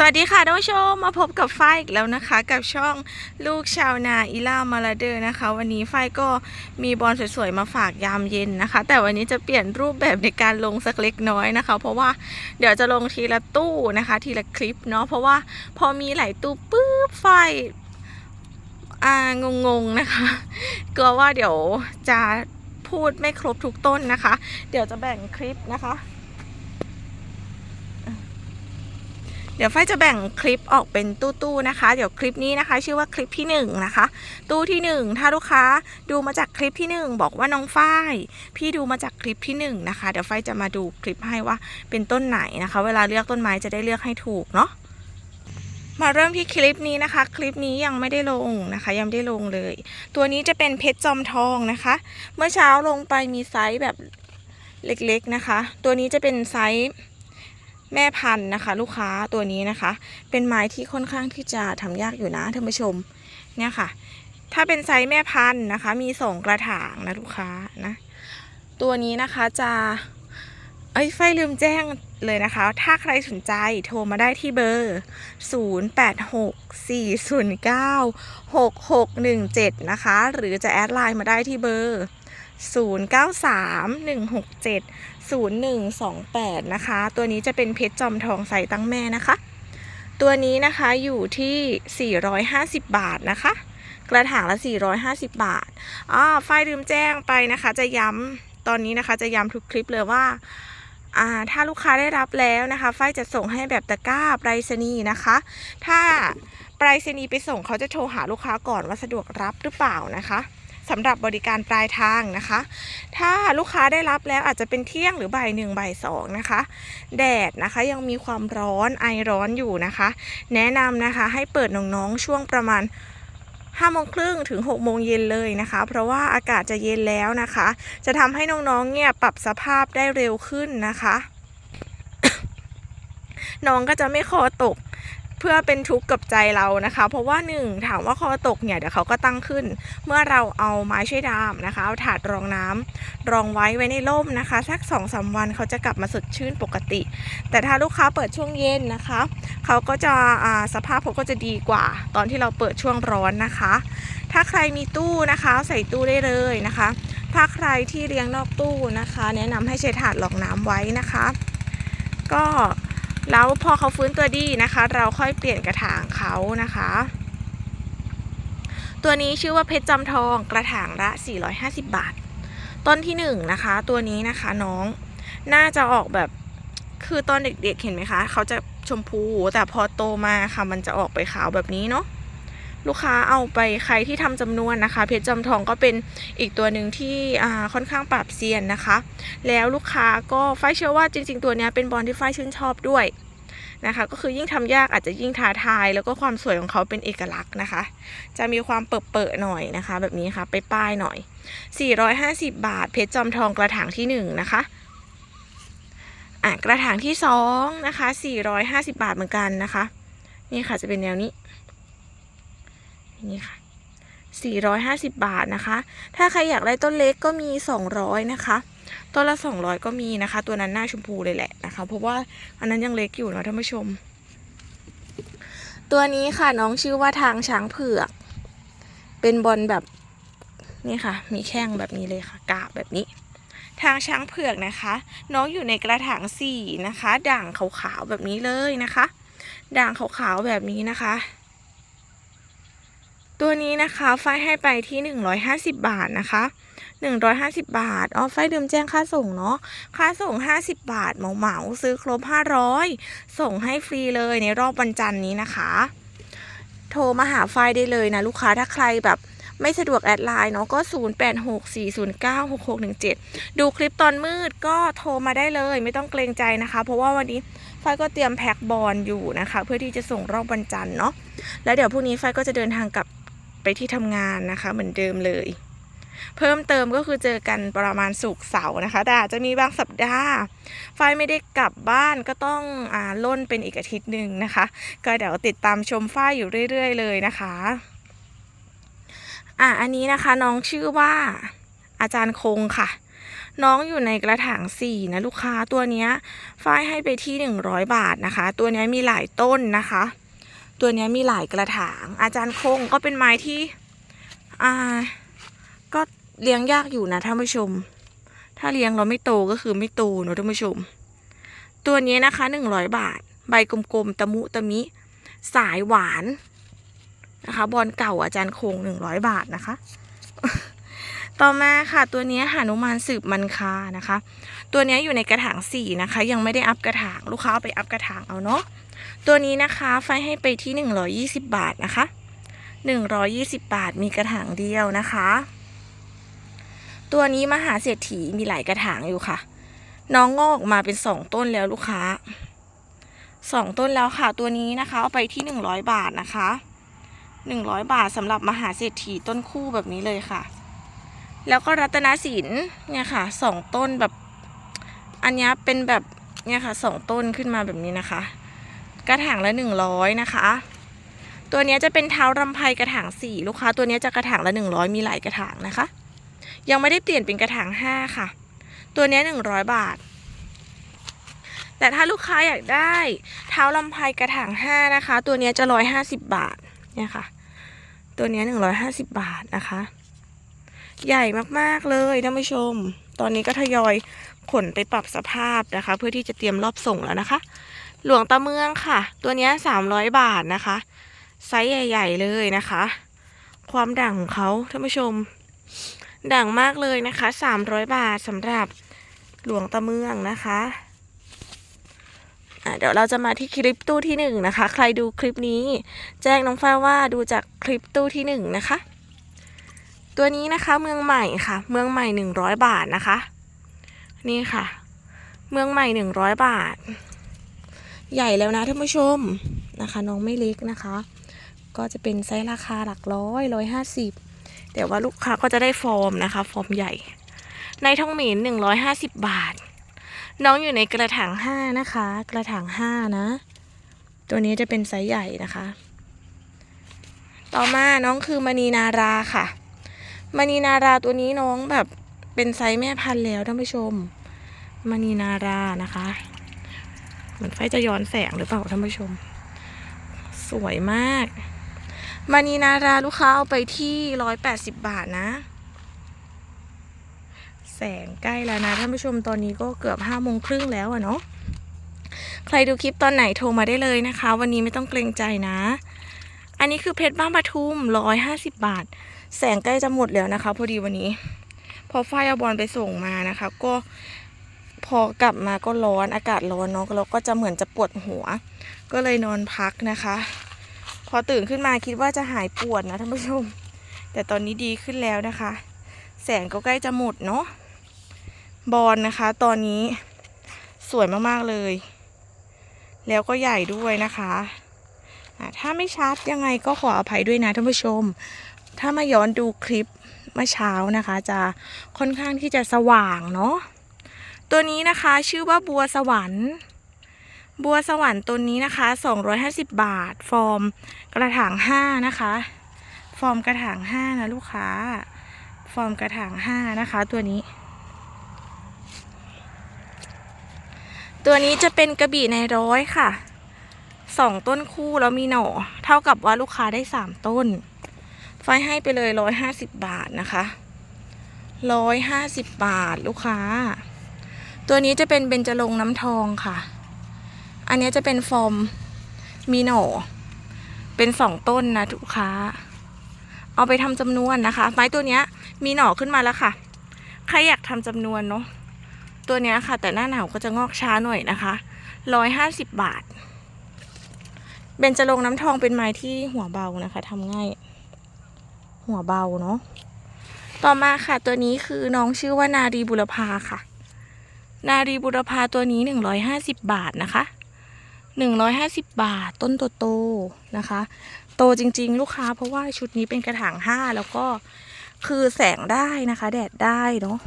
สวัสดีค่ะท่านผู้ชมมาพบกับฝ้ายอีกแล้วนะคะ กับช่องลูกชาวนาอีล่ามาลาเดอร์นะคะ วันนี้ฝ้ายก็มีบอลสวยๆมาฝากยามเย็นนะคะ แต่วันนี้จะเปลี่ยนรูปแบบในการลงสักเล็กน้อยนะคะ เพราะว่าเดี๋ยวจะลงทีละตู้นะคะ ทีละคลิปเนาะเพราะว่าพอมีหลายตู้ปุ๊บฝ้ายอ่างงๆนะคะกลัวว่าเดี๋ยวจะพูดไม่ครบทุกต้นนะคะ เดี๋ยวจะแบ่งคลิปนะคะ เดี๋ยวฝ้ายจะแบ่งคลิปออกเป็นตู้ๆนะคะ เดี๋ยวคลิปนี้นะคะ ชื่อว่าคลิปที่หนึ่งนะคะ ตู้ที่หนึ่งถ้าลูกค้าดูมาจากคลิปที่หนึ่งบอกว่าน้องฝ้ายพี่ดูมาจากคลิปที่หนึ่งนะคะ เดี๋ยวฝ้ายจะมาดูคลิปให้ว่าเป็นต้นไหนนะคะ เวลาเลือกต้นไม้จะได้เลือกให้ถูกเนาะมาเริ่มที่คลิปนี้นะคะ คลิปนี้ยังไม่ได้ลงนะคะ ยังไม่ได้ลงเลย ตัวนี้จะเป็นเพชรจอมทองนะคะ เมื่อเช้าลงไปมีไซส์แบบเล็กๆนะคะ ตัวนี้จะเป็นไซส์ แม่พันธุ์นะคะ ลูกค้าตัวนี้นะคะ เป็นไม้ที่ค่อนข้างที่จะทำยากอยู่นะท่านผู้ชมเนี่ยค่ะ ถ้าเป็นไซส์แม่พันธุ์นะคะ มีสองกระถางนะลูกค้านะ ตัวนี้นะคะจะเอ้ยไฟลืมแจ้งเลยนะคะ ถ้าใครสนใจโทรมาได้ที่เบอร์ 0864096617 นะคะ หรือจะแอดไลน์มาได้ที่เบอร์ 093167 0128 นะคะ ตัวนี้จะเป็นเพชรจอมทองใสตั้งแม่นะคะ ตัวนี้นะคะอยู่ที่ 450 บาทนะคะ กระถางละ 450 บาทอ่าฝ้ายลืมแจ้งไปนะคะ จะย้ำตอนนี้นะคะจะย้ำทุกคลิปเลยว่าอ่าถ้าลูกค้าได้รับแล้วนะคะฝ้ายจะส่งให้แบบตะกร้าไปรษณีย์นะคะ ถ้าไปรษณีย์ไปส่งเขาจะโทรหาลูกค้าก่อนว่าสะดวกรับหรือเปล่านะคะ สำหรับบริการปลายทางนะคะ ถ้าลูกค้าได้รับแล้วอาจจะเป็นเที่ยงหรือบ่ายหนึ่งบ่ายสองนะคะ แดดนะคะยังมีความร้อนไอร้อนอยู่นะคะ แนะนำนะคะให้เปิดน้องๆช่วงประมาณ5โมงครึ่งถึง6โมงเย็นเลยนะคะ เพราะว่าอากาศจะเย็นแล้วนะคะ จะทำให้น้องๆเนี่ยปรับสภาพได้เร็วขึ้นนะคะ น้องก็จะไม่คอตก เพื่อเป็นทุกข์กับใจเรานะคะ เพราะว่าหนึ่งถามว่าคอตกเนี่ยเดี๋ยวเขาก็ตั้งขึ้น เมื่อเราเอาไม้ช่วยดามนะคะเอาถาดรองน้ำรองไว้ไว้ในร่มนะคะสักสองสาวันเขาจะกลับมาสดชื่นปกติ แต่ถ้าลูกค้าเปิดช่วงเย็นนะคะเขาก็จะสภาพเขาก็จะดีกว่า ตอนที่เราเปิดช่วงร้อนนะคะ ถ้าใครมีตู้นะคะใส่ตู้ได้เลยนะคะ ถ้าใครที่เลี้ยงนอกตู้นะคะ แนะนำให้ใช้ถาดรองน้ำไว้นะคะ ก็ แล้วพอเขาฟื้นตัวดีนะคะ เราค่อยเปลี่ยนกระถางเขานะคะ ตัวนี้ชื่อว่าเพชรจำทองกระถางละ 450 บาท ต้นที่1นนะคะ ตัวนี้นะคะน้องน่าจะออกแบบคือตอนเด็กๆเห็นไหมคะ เขาจะชมพูแต่พอโตมาค่ะมันจะออกไปขาวแบบนี้เนาะ ลูกค้าเอาไปใครที่ทำจำนวนนะคะ เพชรจำทองก็เป็นอีกตัวหนึ่งที่ค่อนข้างปรับเซียนนะคะ แล้วลูกค้าก็ไฟเชื่อว่าจริง ๆ ตัวนี้เป็นบอลที่ไฟชื่นชอบด้วยนะคะ ก็คือยิ่งทำยากอาจจะยิ่งท้าทาย แล้วก็ความสวยของเขาเป็นเอกลักษณ์นะคะ จะมีความเปิดๆหน่อยนะคะ แบบนี้ค่ะไปป้ายหน่อย 450 บาท เพชรจอมทองกระถางที่ 1 นะคะอะกระถางที่2นะคะ450 บาทเหมือนกันนะคะ นี่ค่ะจะเป็นแนวนี้ นี่ค่ะ450 บาทนะคะ ถ้าใครอยากได้ต้นเล็กก็มี 200 นะคะ ต้นละ 200 ก็มีนะคะ ตัวนั้นหน้าชมพูเลยแหละนะคะ เพราะว่าอันนั้นยังเล็กอยู่เนาะท่านผู้ชม ตัวนี้ค่ะน้องชื่อว่าทางช้างเผือก เป็นบอลแบบนี่ค่ะ มีแข้งแบบนี้เลยค่ะ กาบแบบนี้ ทางช้างเผือกนะคะ น้องอยู่ในกระถางสี่นะคะ ด่างขาวๆแบบนี้เลยนะคะ ด่างขาวๆแบบนี้นะคะ ตัวนี้นะคะไฟให้ไปที่ 150 บาทนะคะ 150 บาทอ๋อไฟเดิมแจ้งค่าส่งเนาะค่าส่ง 50 บาทเหมาเหมาซื้อครบ 500 ส่งให้ฟรีเลยในรอบวันจันทร์นี้นะคะ โทรมาหาไฟได้เลยนะลูกค้าถ้าใครแบบไม่สะดวกแอดไลน์เนาะก็ 0864096617 ดูคลิปตอนมืดก็โทรมาได้เลยไม่ต้องเกรงใจนะคะ เพราะว่าวันนี้ไฟก็เตรียมแพ็คบอลอยู่นะคะ เพื่อที่จะส่งรอบวันจันทร์เนาะแล้วเดี๋ยวพรุ่งนี้ไฟก็จะเดินทางกลับ ไปที่ทำงานนะคะ เหมือนเดิมเลย เพิ่มเติมก็คือเจอกันประมาณศุกเสาร์นะคะแต่อาจจะมีบางสัปดาห์ไฟไม่ได้กลับบ้านก็ต้องอ่าล่นเป็นอีกอาทิตย์หนึ่งนะคะ ก็เดี๋ยวติดตามชมฝ้ายอยู่เรื่อย ๆ เลยนะคะอะอันนี้นะคะน้องชื่อว่าอาจารย์คงค่ะ น้องอยู่ในกระถางสี่นะลูกค้าตัวเนี้ยฝ้ายให้ไปที่หนึ่งร้อยบาทนะคะ ตัวนี้มีหลายต้นนะคะ ตัวนี้มีหลายกระถาง อาจารย์คงก็เป็นไม้ที่อ่าก็เลี้ยงยากอยู่นะท่านผู้ชม ถ้าเลี้ยงเราไม่โตก็คือไม่โตเนอะท่านผู้ชม ตัวนี้นะคะหนึ่งร้อยบาท ใบกลมๆตะมุตะมิ สายหวานนะคะ บอลเก่าอาจารย์คงหนึ่งร้อยบาทนะคะ ต่อมาค่ะตัวนี้หานุมานสืบมันคานะคะ ตัวนี้อยู่ในกระถางสี่นะคะ ยังไม่ได้อัพกระถางลูกค้าเอาไปอัพกระถางเอาเนาะ ตัวนี้นะคะไฟให้ไปที่หนึ่งร้อยี่สิบบาทนะคะหนึ่งร้อยี่สิบบาทมีกระถางเดียวนะคะ ตัวนี้มหาเศรษฐีมีหลายกระถางอยู่ค่ะ น้องงอกมาเป็นสองต้นแล้วลูกค้าสองต้นแล้วค่ะตัวนี้นะคะเอาไปที่หนึ่งร้อยบาทนะคะหนึ่งร้อยบาทสำหรับมหาเศรษฐีต้นคู่แบบนี้เลยค่ะ แล้วก็รัตนศิลป์เนี่ยค่ะสองต้นแบบ อันนี้เป็นแบบเนี่ยค่ะสองต้นขึ้นมาแบบนี้นะคะ กระถางละหนึ่งร้อยนะคะ ตัวนี้จะเป็นเท้ารำไพกระถางสี่ลูกค้าตัวนี้จะกระถางละหนึ่งร้อยมีหลายกระถางนะคะ ยังไม่ได้เปลี่ยนเป็นกระถางห้าค่ะ ตัวนี้หนึ่งร้อยบาท แต่ถ้าลูกค้าอยากได้เท้าลำไพกระถางห้านะคะ ตัวนี้จะร้อยห้าสิบบาทเนี่ยค่ะ ตัวนี้หนึ่งร้อยห้าสิบบาทนะคะ ใหญ่มากๆเลยท่านผู้ชม ตอนนี้ก็ทยอยขนไปปรับสภาพนะคะ เพื่อที่จะเตรียมรอบส่งแล้วนะคะ หลวงตาเมืองค่ะ ตัวนี้สามร้อยบาทนะคะ ไซส์ใหญ่ ๆ เลยนะคะ ความด่างของเขาท่านผู้ชม ด่างมากเลยนะคะ300บาทสำหรับหลวงตาเมืองนะคะเดี๋ยวเราจะมาที่คลิปตู้ที่หนึ่งนะคะ ใครดูคลิปนี้ แจ้งน้องฟ้าว่าดูจากคลิปตู้ที่หนึ่งนะคะ ตัวนี้นะคะเมืองใหม่ค่ะ เมืองใหม่100บาทนะคะ นี่ค่ะ เมืองใหม่100บาท ใหญ่แล้วนะท่านผู้ชมนะคะ น้องไม่เล็กนะคะ ก็จะเป็นไซส์ราคาหลักร้อยร้อยห้าสิบแต่ว่าลูกค้าก็จะได้ฟอร์มนะคะ ฟอร์มใหญ่ ในทองหมินหนึ่งร้อยห้าสิบบาท น้องอยู่ในกระถางห้านะคะ กระถางห้านะ ตัวนี้จะเป็นไซส์ใหญ่นะคะ ต่อมาน้องคือมณีนาราค่ะมณีนาราตัวนี้น้องแบบเป็นไซส์แม่พันธุ์แล้วท่านผู้ชมมณีนารานะคะ เหมือนไฟจะย้อนแสงหรือเปล่าท่านผู้ชม สวยมากมานีนาราลูกค้าเอาไปที่ร้อยแปดสิบบาทนะ แสงใกล้แล้วนะท่านผู้ชมตอนนี้ก็เกือบห้าโมงครึ่งแล้วอะเนาะใครดูคลิปตอนไหนโทรมาได้เลยนะคะ วันนี้ไม่ต้องเกรงใจนะ อันนี้คือเพชรบ้านปทุมร้อยห้าสิบบาท แสงใกล้จะหมดแล้วนะคะ พอดีวันนี้ พอฝ้ายเอาบอลไปส่งมานะคะ ก็ พอกลับมาก็ร้อนอากาศร้อนเนาะแล้วก็จะเหมือนจะปวดหัว ก็เลยนอนพักนะคะ พอตื่นขึ้นมาคิดว่าจะหายปวดนะท่านผู้ชม แต่ตอนนี้ดีขึ้นแล้วนะคะ แสงก็ใกล้จะหมดเนาะบอลนะคะ ตอนนี้สวยมากๆเลย แล้วก็ใหญ่ด้วยนะคะอะถ้าไม่ชัดยังไงก็ขออภัยด้วยนะท่านผู้ชม ถ้ามาย้อนดูคลิปเมื่อเช้านะคะ จะค่อนข้างที่จะสว่างเนาะ ตัวนี้นะคะชื่อว่าบัวสวรรค์ บัวสวรรค์ตัวนี้นะคะ 250 บาท ฟอร์มกระถาง5นะคะ ฟอร์มกระถาง5นะลูกค้า ฟอร์มกระถาง5นะคะ ตัวนี้ ตัวนี้จะเป็นกระบี่ในร้อยค่ะสองต้นคู่แล้วมีหน่อ เท่ากับว่าลูกค้าได้สามต้น ไฟให้ไปเลยร้อยห้าสิบบาทนะคะร้อยห้าสิบบาทลูกค้า ตัวนี้จะเป็นเบญจรงน้ำทองค่ะ อันนี้จะเป็นฟอร์มมีหน่อเป็นสองต้นนะลูกค้า เอาไปทำจำนวนนะคะ ไม้ตัวเนี้ยมีหน่อขึ้นมาแล้วค่ะ ใครอยากทำจำนวนเนาะ ตัวเนี้ยค่ะ แต่หน้าหนาวก็จะงอกช้าหน่อยนะคะร้อยห้าสิบบาท เบญจรงน้ำทองเป็นไม้ที่หัวเบานะคะทำง่าย หัวเบาเนาะ ต่อมาค่ะตัวนี้คือน้องชื่อว่านารีบุรพาค่ะ นารีบุรพาตัวนี้หนึ่งร้อยห้าสิบบาทนะคะหนึ่งร้อยห้าสิบบาทต้นโตๆนะคะ โตจริง ๆ ลูกค้าเพราะว่าชุดนี้เป็นกระถางห้าแล้วก็คือแสงได้นะคะ แดดได้เนาะ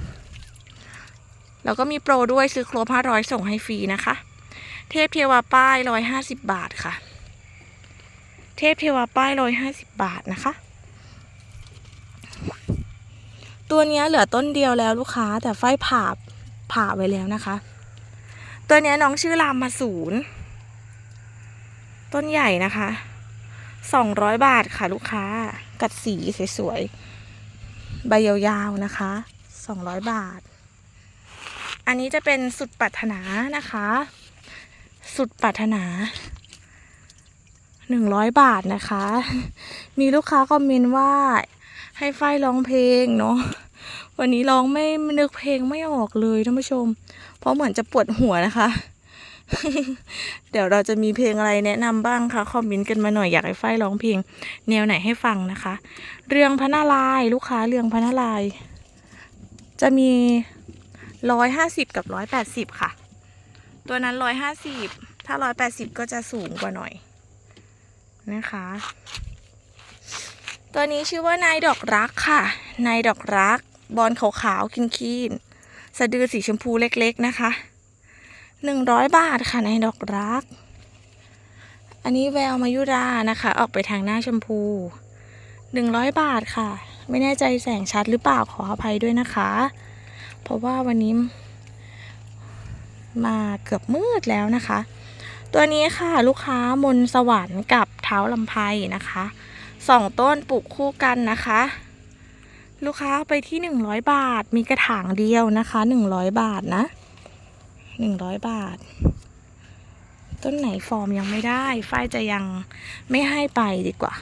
แล้วก็มีโปรด้วยซื้อครบห้าร้อยส่งให้ฟรีนะคะ เทพเทวาป้ายร้อยห้าสิบบาทค่ะ เทพเทวาป้ายร้อยห้าสิบบาทนะคะ ตัวนี้เหลือต้นเดียวแล้วลูกค้าแต่ไฟผ่า ผ่าไว้แล้วนะคะ ตัวนี้น้องชื่อรามมาศูนย์ต้นใหญ่นะคะสองร้อยบาทค่ะลูกค้า กัดสีสวยๆ ใบยาวๆนะคะสองร้อยบาท อันนี้จะเป็นสุดปรารถนานะคะ สุดปรารถนาหนึ่งร้อยบาทนะคะ มีลูกค้าคอมเมนต์ว่าให้ไฟร้องเพลงเนาะ วันนี้ร้องไม่นึกเพลงไม่ออกเลยท่านผู้ชม เพราะเหมือนจะปวดหัวนะคะ เดี๋ยวเราจะมีเพลงอะไรแนะนำบ้างคะคอมเมนต์กันมาหน่อยอยากให้ไฟร้องเพลง แนวไหนให้ฟังนะคะ เรืองพระนารายลูกค้าเรืองพระนารายจะมีร้อยห้าสิบกับร้อยแปดสิบค่ะ ตัวนั้นร้อยห้าสิบถ้าร้อยแปดสิบก็จะสูงกว่าหน่อยนะคะ ตัวนี้ชื่อว่านายดอกรักค่ะ นายดอกรัก บอลขาวๆคีนๆสะดือสีชมพูเล็กๆนะคะหนึ่งร้อยบาทค่ะในดอกรัก อันนี้แววมายุรานะคะ ออกไปทางหน้าชมพูหนึ่งร้อยบาทค่ะ ไม่แน่ใจแสงชัดหรือเปล่าขออภัยด้วยนะคะ เพราะว่าวันนี้มาเกือบมืดแล้วนะคะ ตัวนี้ค่ะลูกค้ามนสวรรค์กับเท้าลำไพนะคะสองต้นปลูกคู่กันนะคะ ลูกค้าไปที่หนึ่งร้อยบาท มีกระถางเดียวนะคะหนึ่งร้อยบาทนะหนึ่งร้อยบาท ต้นไหนฟอร์มยังไม่ได้ฝ้ายจะยังไม่ให้ไปดีกว่า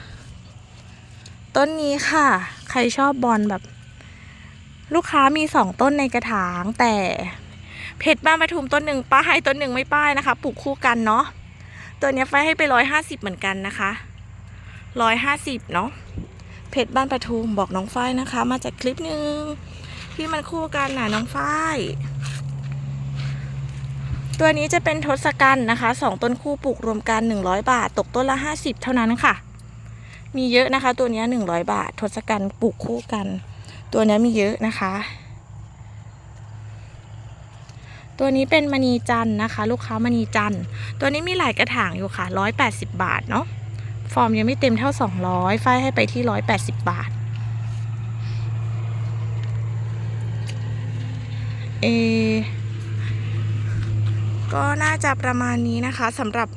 ต้นนี้ค่ะ ใครชอบบอลแบบ ลูกค้ามีสองต้นในกระถางแต่เพชรบ้านปทุมต้นหนึ่งป้ายต้นหนึ่งไม่ป้ายนะคะปลูกคู่กันเนาะตัวนี้ไฟให้ไปร้อยห้าสิบเหมือนกันนะคะร้อยห้าสิบเนาะ เพชรบ้านปทุมบอกน้องฝ้ายนะคะ มาจากคลิปหนึ่งที่มันคู่กันน่ะน้องฝ้าย ตัวนี้จะเป็นทศกัณฐ์นะคะสองต้นคู่ปลูกรวมกันหนึ่งร้อยบาท ตกต้นละห้าสิบเท่านั้นค่ะ มีเยอะนะคะ ตัวนี้หนึ่งร้อยบาท ทศกัณฐ์ปลูกคู่กัน ตัวนี้มีเยอะนะคะ ตัวนี้เป็นมณีจันทร์นะคะ ลูกค้ามณีจันทร์ตัวนี้มีหลายกระถางอยู่ค่ะร้อยแปดสิบบาทเนาะ ฟอร์มยังไม่เต็มเท่าสองร้อยฝ้ายให้ไปที่ร้อยแปดสิบบาท เอ ก็น่าจะประมาณนี้นะคะสำหรับ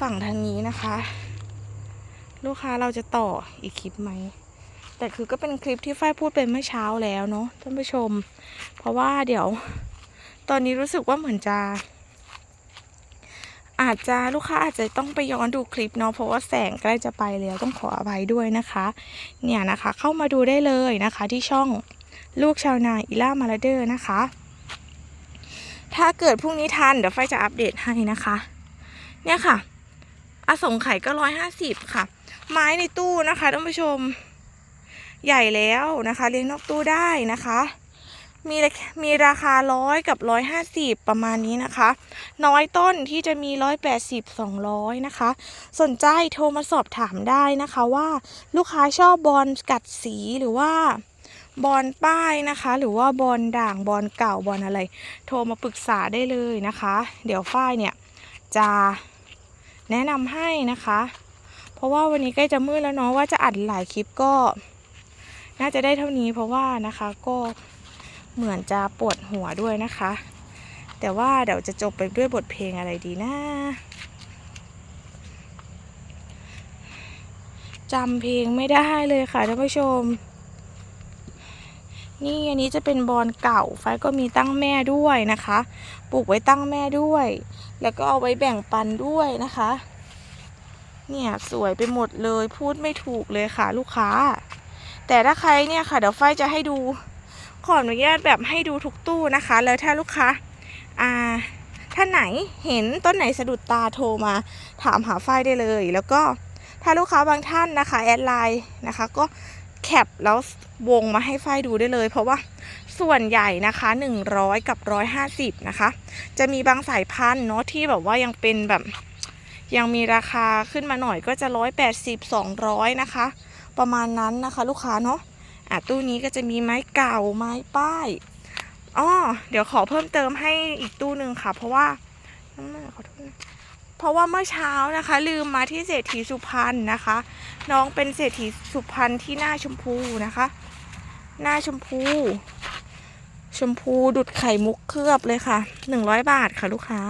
ฝั่งทางนี้นะคะ ลูกค้าเราจะต่ออีกคลิปไหม แต่คือก็เป็นคลิปที่ฝ้ายพูดไปเมื่อเช้าแล้วเนาะท่านผู้ชม เพราะว่าเดี๋ยว ตอนนี้รู้สึกว่าเหมือนจะ อาจจะลูกค้าอาจจะต้องไปย้อนดูคลิปเนาะเพราะว่าแสงใกล้จะไปแล้วต้องขออภัยด้วยนะคะ เนี่ยนะคะเข้ามาดูได้เลยนะคะที่ช่องลูกชาวนาอิล่ามาลาเดอร์นะคะ ถ้าเกิดพรุ่งนี้ทันเดี๋ยวไฟจะอัปเดตให้นะคะ เนี่ยค่ะ อสงไข่ก็ร้อยห้าสิบค่ะ ไม้ในตู้นะคะท่านผู้ชม ใหญ่แล้วนะคะ เลี้ยงนอกตู้ได้นะคะ มีราคมีราคาร้อยกับร้อยห้าสิบประมาณนี้นะคะ น้อยต้นที่จะมีร้อยแปดสิบสองร้อยนะคะ สนใจโทรมาสอบถามได้นะคะว่าลูกค้าชอบบอลกัดสีหรือว่าบอลป้ายนะคะ หรือว่าบอลด่างบอลเก่าบอลอะไร โทรมาปรึกษาได้เลยนะคะ เดี๋ยวฝ้ายเนี่ยจะแนะนำให้นะคะ เพราะว่าวันนี้ใกล้จะมืดแล้วเนาะว่าจะอัดหลายคลิปก็ น่าจะได้เท่านี้เพราะว่านะคะก็ เหมือนจะปวดหัวด้วยนะคะ แต่ว่าเดี๋ยวจะจบไปด้วยบทเพลงอะไรดีนะจำเพลงไม่ได้เลยค่ะท่านผู้ชม นี่อันนี้จะเป็นบอลเก่า ไฟก็มีตั้งแม่ด้วยนะคะ ปลูกไว้ตั้งแม่ด้วย แล้วก็เอาไว้แบ่งปันด้วยนะคะ เนี่ยสวยไปหมดเลยพูดไม่ถูกเลยค่ะลูกค้า แต่ถ้าใครเนี่ยค่ะเดี๋ยวไฟจะให้ดู ขออนุญาตแบบให้ดูทุกตู้นะคะ แล้วถ้าลูกค้าอ่าท่านไหนเห็นต้นไหนสะดุดตาโทรมาถามหาไฟได้เลย แล้วก็ถ้าลูกค้าบางท่านนะคะแอดไลน์นะคะ ก็แคปแล้ววงมาให้ไฟดูได้เลย เพราะว่าส่วนใหญ่นะคะ 100 กับ 150 นะคะ จะมีบางสายพันธุ์เนาะที่แบบว่ายังเป็นแบบยังมีราคาขึ้นมาหน่อยก็จะ 180 200 นะคะ ประมาณนั้นนะคะ ลูกค้าเนาะ อะตู้นี้ก็จะมีไม้เก่าไม้ป้ายอ๋อเดี๋ยวขอเพิ่มเติมให้อีกตู้หนึ่งค่ะ เพราะว่าน้องแม่ขอโทษนะเพราะว่าเมื่อเช้านะคะ ลืมมาที่เศรษฐีสุพรรณนะคะ น้องเป็นเศรษฐีสุพรรณที่หน้าชมพูนะคะ หน้าชมพู ชมพูดุดไข่มุกเคลือบเลยค่ะหนึ่งร้อยบาทค่ะลูกค้า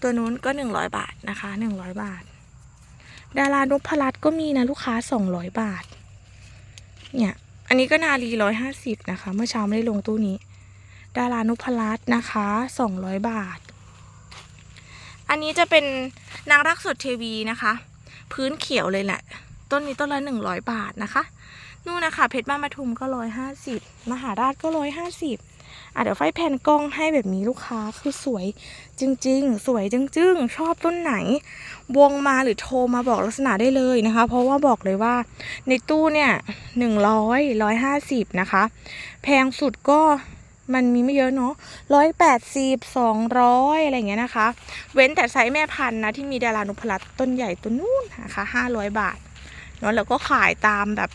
ตัวนู้นก็หนึ่งร้อยบาทนะคะหนึ่งร้อยบาท ดารานพรัตน์ก็มีนะลูกค้าสองร้อยบาท เนี่ย อันนี้ก็นารีร้อยห้าสิบนะคะ เมื่อเช้าไม่ได้ลงตู้นี้ ดารานุพรัตน์นะคะสองร้อยบาท อันนี้จะเป็นนางรักสดเทวีนะคะ พื้นเขียวเลยแหละ ต้นนี้ต้นละหนึ่งร้อยบาทนะคะ นู่นนะคะ เพชรบ้านปทุมก็ร้อยห้าสิบมหาราชก็ร้อยห้าสิบ อะเดี๋ยวไฟแผ่นกล้องให้แบบนี้ลูกค้าคือสวยจริง ๆ สวยจึงๆ ชอบต้นไหน วงมาหรือโทรมาบอกลักษณะได้เลยนะคะ เพราะว่าบอกเลยว่าในตู้เนี่ยหนึ่งร้อยร้อยห้าสิบนะคะ แพงสุดก็มันมีไม่เยอะเนาะร้อยแปดสิบสองร้อยอะไรเงี้ยนะคะ เว้นแต่ไซส์แม่พันธุ์นะ ที่มีดารานุพลัดต้นใหญ่ตัวนู้นนะคะห้าร้อยบาทเนาะแล้วก็ขายตามแบบ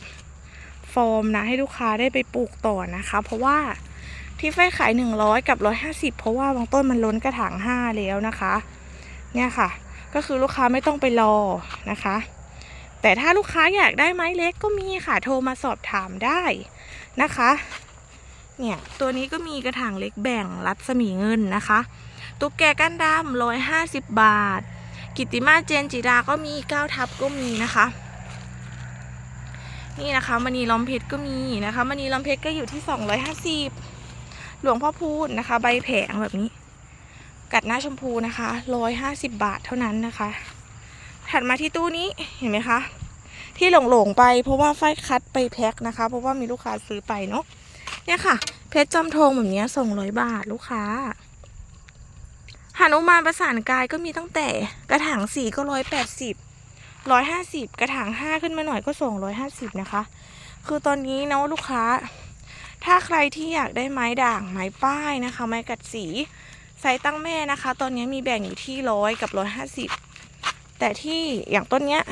ฟอร์มนะ ให้ลูกค้าได้ไปปลูกต่อนะคะ เพราะว่า ที่ไฟขายหนึ่งร้อยกับร้อยห้าสิบเพราะว่าบางต้นมันล้นกระถางห้าแล้วนะคะ เนี่ยค่ะ ก็คือลูกค้าไม่ต้องไปรอนะคะ แต่ถ้าลูกค้าอยากได้ไม้เล็กก็มีค่ะโทรมาสอบถามได้นะคะ เนี่ยตัวนี้ก็มีกระถางเล็กแบ่งรัศมีเงินนะคะ ตุ๊กแกก้านดำร้อยห้าสิบบาท กิติมาเจนจิราก็มีเก้าทับก็มีนะคะนี่นะคะมณีล้อมเพชรก็มีนะคะมณีล้อมเพชรก็อยู่ที่สองร้อย หลวงพ่อพูดนะคะ ใบแผงแบบนี้ กัดหน้าชมพูนะคะร้อยห้าสิบบาทเท่านั้นนะคะ ถัดมาที่ตู้นี้เห็นไหมคะ ที่หลงๆไปเพราะว่าไฟคัดไปแพ็คนะคะ เพราะว่ามีลูกค้าซื้อไปเนาะเนี่ยค่ะ เพชรจอมทองแบบนี้สองร้อยบาทลูกค้าหานุมานประสานกายก็มีตั้งแต่กระถางสี่ก็ร้อยแปดสิบร้อยห้าสิบกระถางห้าขึ้นมาหน่อยก็สองร้อยห้าสิบนะคะ คือตอนนี้เนาะลูกค้า ถ้าใครที่อยากได้ไม้ด่างไม้ป้ายนะคะ ไม้กัดสีไซส์ตั้งแม่นะคะ ตอนนี้มีแบ่งอยู่ที่ร้อยกับร้อยห้าสิบแต่ที่อย่างต้นเนี้ย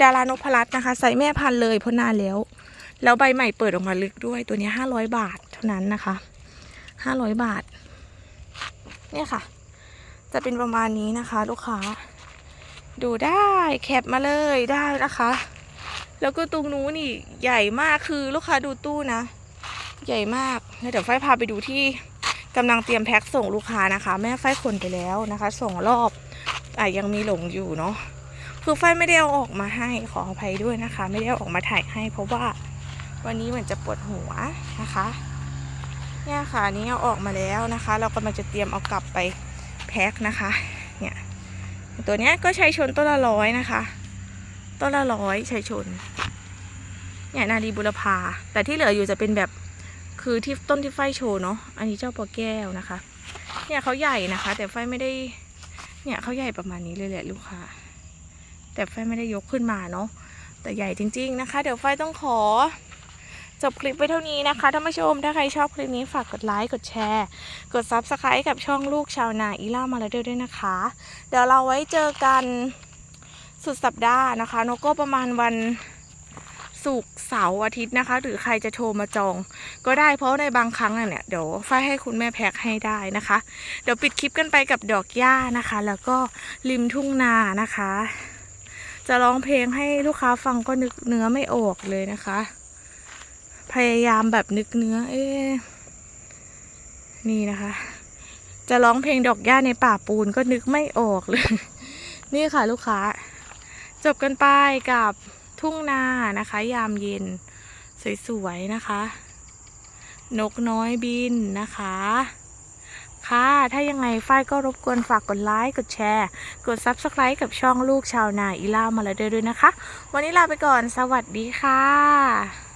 ดารานพรัตน์นะคะไซส์แม่พันเลยพราะนานแล้ว แล้วใบใหม่เปิดออกมาลึกด้วยตัวนี้ห้าร้อยบาทเท่านั้นนะคะห้าร้อยบาท เนี่ยค่ะ จะเป็นประมาณนี้นะคะ ลูกค้า ดูได้แคปมาเลยได้นะคะ แล้วก็ตรงนู้นนี่ใหญ่มากคือลูกค้าดูตู้นะ ใหญ่มากแล้วเดี๋ยวไฟพาไปดูที่กำลังเตรียมแพ็คส่งลูกค้านะคะ แม่ไฟขนไปแล้วนะคะส่งรอบอะยังมีหลงอยู่เนาะคือไฟไม่ได้เอาออกมาให้ขออภัยด้วยนะคะ ไม่ได้เอาออกมาถ่ายให้เพราะว่าวันนี้เหมือนจะปวดหัวนะคะเนี่ยค่ะนนี้เอาออกมาแล้วนะคะ เรากำลังจะเตรียมเอากลับไปแพ็คนะคะเนี่ยตัวเนี้ยก็ใช้ชนต้นละร้อยนะคะต้นละร้อยใช้ชนเนี่ยนาดีบุรพาแต่ที่เหลืออยู่จะเป็นแบบ คือที่ต้นที่ไฟโชว์เนาะอันนี้เจ้าปอแก้วนะคะ เนี่ยเขาใหญ่นะคะ แต่ไฟไม่ได้เนี่ยเขาใหญ่ประมาณนี้เลยแหละลูกค้าแต่ไฟไม่ได้ยกขึ้นมาเนาะแต่ใหญ่จริง ๆนะคะ เดี๋ยวไฟต้องขอจบคลิปไปเท่านี้นะคะท่านผู้ชม ถ้าใครชอบคลิปนี้ฝากกดไลค์ กดแชร์ กด Subscribe กับช่องลูกชาวนาอีล่ามาแลาเดอร์ด้วยนะคะ เดี๋ยวเราไว้เจอกันสุดสัปดาห์นะคะนกก็ประมาณวัน ศุกร์เสาร์อาทิตย์นะคะ หรือใครจะโทรมาจอง ก็ได้เพราะในบางครั้งอะเนี่ยเดี๋ยวฝ้ายให้คุณแม่แพ็คให้ได้นะคะ เดี๋ยวปิดคลิปกันไปกับดอกหญ้านะคะ แล้วก็ริมทุ่งนานะคะ จะร้องเพลงให้ลูกค้าฟังก็นึกเนื้อไม่ออกเลยนะคะ พยายามแบบนึกเนื้อ เอ๊ะนี่นะคะ จะร้องเพลงดอกหญ้าในป่าปูนก็นึกไม่ออกเลย นี่ค่ะลูกค้า จบกันไปกับ ทุ่งนานะคะ ยามเย็น สวยๆนะคะ นกน้อยบินนะคะ ค่ะ ถ้ายังไงฝ้ายก็รบกวนฝากกดไลค์ กดแชร์ กด Subscribe กับช่องลูกชาวนาอีล่ามาลาเดอร์ด้วยนะคะ วันนี้ลาไปก่อน สวัสดีค่ะ